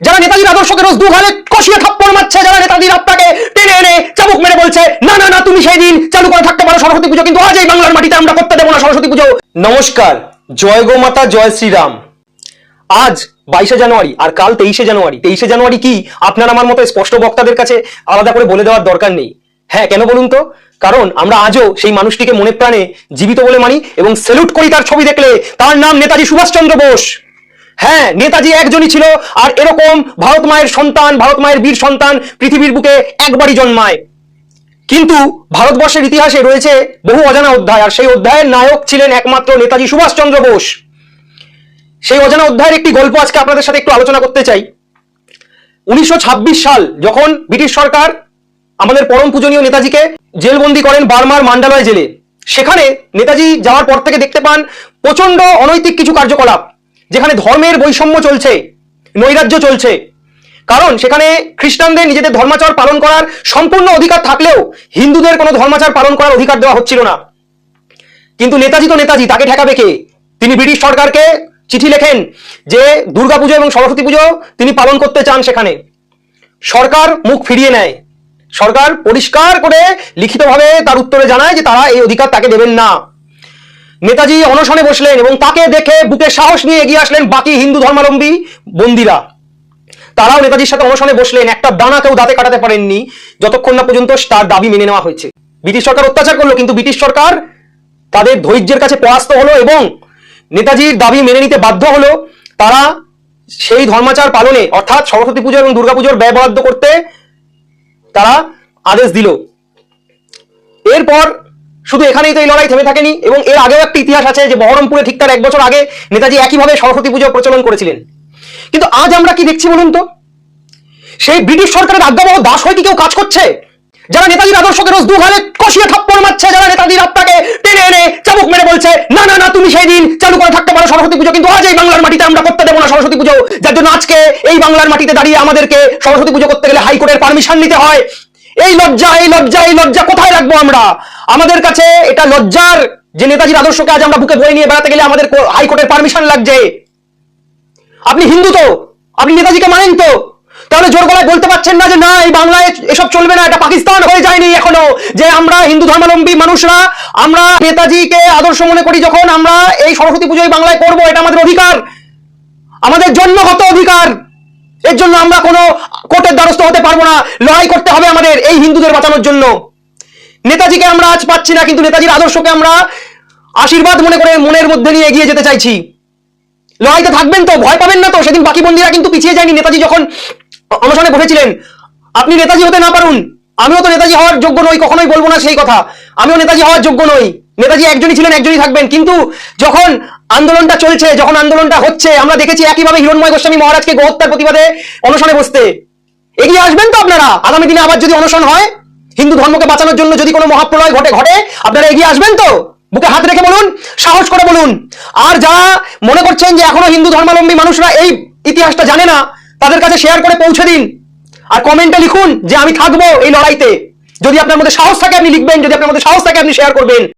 যারা নেতাজির আদর্শকে রোজ দু দুঘালে কষিয়ে থাপ্পড় মারছে, যারা নেতাজির আপনাকে টেনে এনে চাবুক মেরে বলছে, না না না, তুমি সেই দিন চালু করে থাকতে পারো সরস্বতী পুজো, কিন্তু আজ এই বাংলার মাটিতে আমরা করতে দেবো না সরস্বতী পুজো। নমস্কার, জয় গো মাতা, জয় শ্রীরাম। আজ বাইশে জানুয়ারি, আর কাল তেইশে জানুয়ারি। তেইশে জানুয়ারি কি? আপনার আমার মতো স্পষ্ট বক্তাদের কাছে আলাদা করে বলে দেওয়ার দরকার নেই। হ্যাঁ কেন বলুন তো? কারণ আমরা আজও সেই মানুষটিকে মনে প্রাণে জীবিত বলে মানি এবং সেলুট করি তার ছবি দেখলে। তার নাম নেতাজি সুভাষচন্দ্র বোস। হ্যাঁ নেতাজি একজনই ছিল আর এরকম ভারত মায়ের সন্তান, ভারত মায়ের বীর সন্তান পৃথিবীর বুকে একবারই জন্মায়। কিন্তু ভারতবর্ষের ইতিহাসে রয়েছে বহু অজানা অধ্যায় আর সেই অধ্যায়ের নায়ক ছিলেন একমাত্র নেতাজি সুভাষচন্দ্র বোস। সেই অজানা অধ্যায়ের একটি গল্প আজকে আপনাদের সাথে একটু আলোচনা করতে চাই। উনিশশো ছাব্বিশ সাল যখন ব্রিটিশ সরকার আমাদের পরম পূজনীয় নেতাজিকে জেলবন্দি করেন বার্মার মান্ডালয় জেলে, সেখানে নেতাজি যাওয়ার পর থেকে দেখতে পান প্রচণ্ড অনৈতিক কিছু কার্যকলাপ। যেখানে ধর্মের বৈষম্য চলছে, নৈরাজ্য চলছে। কারণ সেখানে খ্রিস্টানদের নিজেদের ধর্মাচার পালন করার সম্পূর্ণ অধিকার থাকলেও হিন্দুদের কোনো ধর্মাচার পালন করার অধিকার দেওয়া হচ্ছিল না। কিন্তু নেতাজি তো নেতাজি, তাকে ঠেকাবে কে? তিনি ব্রিটিশ সরকারকে চিঠি লেখেন যে দুর্গাপুজো এবং সরস্বতী পুজো তিনি পালন করতে চান সেখানে। সরকার মুখ ফিরিয়ে নেয়। সরকার পরিষ্কার করে লিখিতভাবে তার উত্তরে জানায় যে তারা এই অধিকার তাকে দেবেন না। নেতাজি অনশনে বসলেন এবং তাকে দেখে বুকে সাহস নিয়ে এগিয়ে আসলেন বাকি হিন্দু ধর্মাবলম্বী বন্দীরা। তারাও নেতাজির সাথে অনশনে বসলেন। একটা দানা কেউ দাঁতে কাটাতে পারেননি। যতক্ষণ না পর্যন্ত তার দাবি মেনে নেওয়া হয়েছে। ব্রিটিশ সরকার অত্যাচার করল, কিন্তু ব্রিটিশ সরকার তাদের ধৈর্যের কাছে পরাস্ত হলো এবং নেতাজির দাবি মেনে নিতে বাধ্য হলো। তারা সেই ধর্মাচার পালনে, অর্থাৎ সরস্বতী পুজো এবং দুর্গাপুজোর ব্যয় বরাদ্দ করতে তারা আদেশ দিল। এরপর শুধু এখানেই তো এই লড়াই থেমে থাকেনি, এবং এর আগেও একটা ইতিহাস আছে যে বহরমপুরে ঠিক তার এক বছর আগে নেতাজি একইভাবে সরস্বতী পুজো প্রচলন করেছিলেন। কিন্তু আজ আমরা কি দেখছি বলুন তো? সেই ব্রিটিশ সরকারের আজ্ঞাবহ দাস হয়ে কি কেউ কাজ করছে? যারা নেতাজির আদর্শকে রোজ দু দুঘালে কষিয়ে থাপ্পড় মারছে, যারা নেতাজির আপনাকে টেনে এনে চাবুক মেরে বলছে, না না না, তুমি সেই দিন চালু করে থাকতে পারো সরস্বতী পুজো, কিন্তু আজ এই বাংলার মাটিতে আমরা করতে দেবো না সরস্বতী পুজো। যার জন্য আজকে এই বাংলার মাটিতে দাঁড়িয়ে আমাদেরকে সরস্বতী পুজো করতে গেলে হাইকোর্টের পারমিশন নিতে হয়। এই লজ্জা এই লজ্জা এই লজ্জা কোথায় রাখব আমরা? আমাদের কাছে এটা লজ্জার যে নেতাজির আদর্শকে আজ আমরা বুকে বয়ে নিয়ে বেড়াতে গেলে আমাদের হাইকোর্টের পারমিশন লাগছে। আপনি হিন্দু তো? আপনি নেতাজিকে মানেন তো? তাহলে জোর গলায় বলতে পারছেন না যে না, এই বাংলায় এসব চলবে না, এটা পাকিস্তান হয়ে যায়নি এখনও। যে আমরা হিন্দু ধর্মাবলম্বী মানুষরা, আমরা নেতাজিকে আদর্শ মনে করি যখন আমরা এই সরস্বতী পুজো এই বাংলায় করব, এটা আমাদের অধিকার। আমাদের জন্মগত অধিকার। এর জন্য আমরা কোনো কোর্টের দ্বারস্থ হতে পারব না। লড়াই করতে হবে আমাদের এই হিন্দুদের বাঁচানোর জন্য। নেতাজিকে আমরা আজ পাচ্ছি না, কিন্তু নেতাজির আদর্শকে আমরা আশীর্বাদ মনে করে মনের মধ্যে নিয়ে এগিয়ে যেতে চাইছি। লড়াইতে থাকবেন তো, ভয় পাবেন না তো। সেদিন বাকি বন্দীরা কিন্তু পিছিয়ে যায়নি। নেতাজি যখন অনশনে বসেছিলেন, আপনি নেতাজি হতে না পারুন। আমিও তো নেতাজি হওয়ার যোগ্য নই, কখনোই বলব না সেই কথা। আমিও নেতাজি হওয়ার যোগ্য নই। নেতাজি একজনই ছিলেন, একজনই থাকবেন। কিন্তু যখন আন্দোলনটা চলছে, যখন আন্দোলনটা হচ্ছে, আমরা দেখেছি একইভাবে হিরণময় গোস্বামী মহারাজকে গোহত্যার প্রতিবাদে অনশনে বসতে। এগিয়ে আসবেন তো আপনারা? আগামী দিনে আবার যদি অনশন হয়, হিন্দু ধর্মকে বাঁচানোর জন্য যদি কোনো মহাপ্রলয় ঘটে ঘটে, আপনারা এগিয়ে আসবেন তো? বুকে হাত রেখে বলুন, সাহস করে বলুন। আর যারা মনে করছেন যে এখনও হিন্দু ধর্মাবলম্বী মানুষরা এই ইতিহাসটা জানে না, তাদের কাছে শেয়ার করে পৌঁছে দিন। আর কমেন্টে লিখুন যে আমি থাকব এই লড়াইতে। যদি আপনার মধ্যে সাহস থাকে, আপনি লিখবেন। যদি আপনার মধ্যে সাহস থাকে, আপনি শেয়ার করবেন।